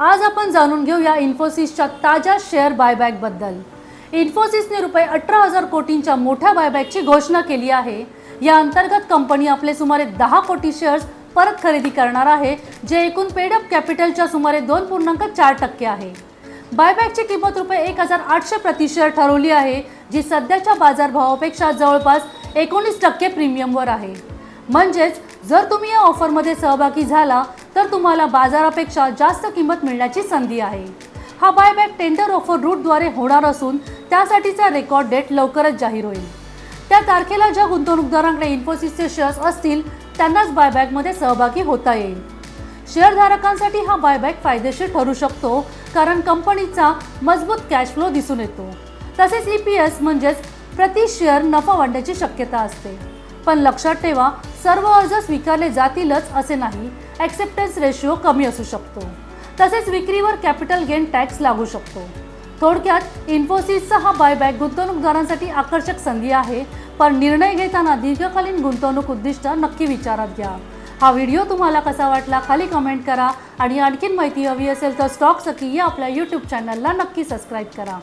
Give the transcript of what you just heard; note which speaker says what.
Speaker 1: आज आपण जाणून घेऊया इन्फोसिसच्या ताज्या शेअर बायबॅकबद्दल इन्फोसिसने रुपये अठरा हजार कोटींच्या मोठ्या बायबॅकची घोषणा केली आहे. या अंतर्गत कंपनी आपले सुमारे दहा कोटी शेअर्स परत खरेदी करणार आहे जे एकूण पेडअप कॅपिटलच्या सुमारे दोन पूर्णांक चार टक्के आहे. बायबॅकची किंमत रुपये एक हजार आठशे प्रति शेअर ठरवली आहे जी सध्याच्या बाजारभावापेक्षा जवळपास एकोणीस टक्के प्रीमियमवर आहे. म्हणजेच जर तुम्ही या ऑफरमध्ये सहभागी झाला तर तुम्हाला बाजारापेक्षा जास्त किंमत मिळण्याची संधी आहे. हा बायबॅक टेंडर ऑफर रूटद्वारे होणार असून त्यासाठीचा रेकॉर्ड डेट लवकरच जाहीर होईल. त्या तारखेला ज्या गुंतवणूकदारांकडे इन्फोसिसचे शेअर्स असतील त्यांनाच बायबॅकमध्ये सहभागी होता येईल. शेअरधारकांसाठी हा बायबॅक फायदेशीर ठरू शकतो कारण कंपनीचा मजबूत कॅश फ्लो दिसून येतो. तसेच ई पी एस म्हणजेच प्रति शेअर नफा वाढण्याची शक्यता असते. पण लक्षात ठेवा सर्व अर्ज स्वीकारले जातीलच असे नाही. ॲक्सेप्टन्स रेशिओ कमी असू शकतो. तसेच विक्रीवर कॅपिटल गेन टॅक्स लागू शकतो. थोडक्यात इन्फोसिसचा हा बायबॅक गुंतवणूकदारांसाठी आकर्षक संधी आहे पण निर्णय घेताना दीर्घकालीन गुंतवणूक उद्दिष्ट नक्की विचारात घ्या. हा व्हिडिओ तुम्हाला कसा वाटला खाली कमेंट करा आणि आणखीन माहिती हवी असेल तर स्टॉक सखी या आपल्या यूट्यूब चॅनलला नक्की सबस्क्राईब करा.